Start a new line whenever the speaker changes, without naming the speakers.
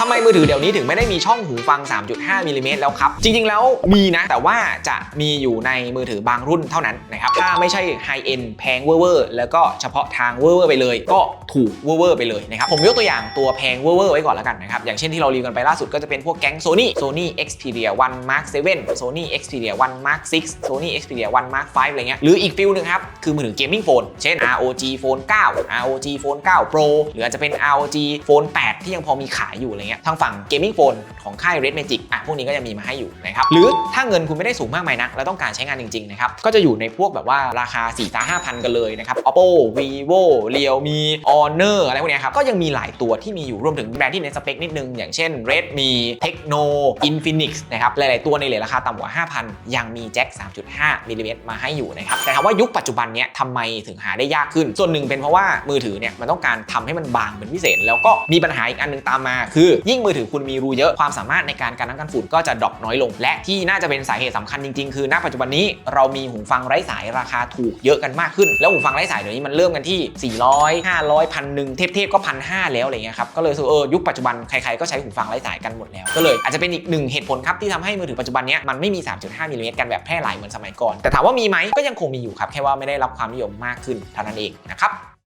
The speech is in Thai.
ทำไมมือถือเดี๋ยวนี้ถึงไม่ได้มีช่องหูฟัง 3.5มิลลิเมตรแล้วครับ จริงๆ แล้วมีนะ แต่ว่าจะมีอยู่ในมือถือบางรุ่นเท่านั้นนะครับ ถ้าไม่ใช่ไฮเอ็นแพงเวอร์ๆแล้วก็เฉพาะทางเวอร์ๆไปเลย ก็ถูกเวอร์ๆไปเลยนะครับ ผมยกตัวอย่างตัวแพงเวอร์ๆไว้ก่อนแล้วกันนะครับ อย่างเช่นที่เรารีวิวกันไปล่าสุดก็จะเป็นพวกแก๊ง Sony Sony Xperia 1 Mark 7 Sony Xperia 1 Mark 6 Sony Xperia 1 Mark 5อะไรเงี้ย หรืออีกฟิลหนึ่งครับ คือมือถือเกมมิ่งโฟน เช่น ROG Phone 9 ROG Phone 9 Pro หรืออาจจะเป็น ROG Phone 8 ที่ยังพอมีขายอยู่อะไรเงี้ยทางฝั่งเกมมิ่งโฟนของค่าย Red Magic อะพวกนี้ก็จะมีมาให้อยู่นะครับหรือถ้าเงินคุณไม่ได้สูงมากมายนัก แล้วต้องการใช้งานจริงๆนะครับก็จะอยู่ในพวกแบบว่าราคา4 5 0 0 0กันเลยนะครับ Oppo Vivo Realme Honor อะไรพวกนี้ครับก็ยังมีหลายตัวที่มีอยู่รวมถึงแบรนด์ที่ในสเปคนิดนึง อย่างเช่น Redmi Tecno Infinix นะครับหลายๆตัวในเหรียญราคาต่ำกว่า 5,000 ยังมีแจ็ค3.5มิลลิเมตรมาให้อยู่นะครับแต่ถามว่ายุคปัจจุบันเนี้ยทำไมถึงหาได้ยากขึ้น ส่วนหนึ่งเป็นเพราะว่ามือถือเนี่ยมันต้องการทำให้มันบางเป็นพิเศษ แล้วก็มีปัญหาอีกอันนึงตามมาคือยิ่งมือถือคุณมีรูเยอะความสามารถในการกันน้ำกันฝุ่นก็จะดรอปน้อยลง และที่น่าจะเป็นสาเหตุสำคัญจริงๆ คือณปัจจุบันนี้เรามีหูฟังไร้สายราคาถูกเยอะกันมากขึ้น แล้วหูฟังไร้สายเดี๋ยวนี้มันเริ่มกันที่ 400 500พันหนึ่งเทพๆก็พันห้าแล้วอะไรเงี้ยครับก็เลยเออยุคปัจจุบันใครๆก็ใช้หูฟังไร้สายกันหมดแล้ว ก็เลยอาจจะเป็นอีกหนึ่งเหตุผลครับที่ทำให้มือถือปัจจุบันนี้มันไม่มี 3.5 มิลลิเมตรกันแบบแพร่หลายเหมือนสมัยก่อน แต่ถามว่ามีไหมก็ยังคงมีอยู่ครับแค่ว่าไม่ได้รับความนิยมมากขึ้นเท่านั้นเองนะครับ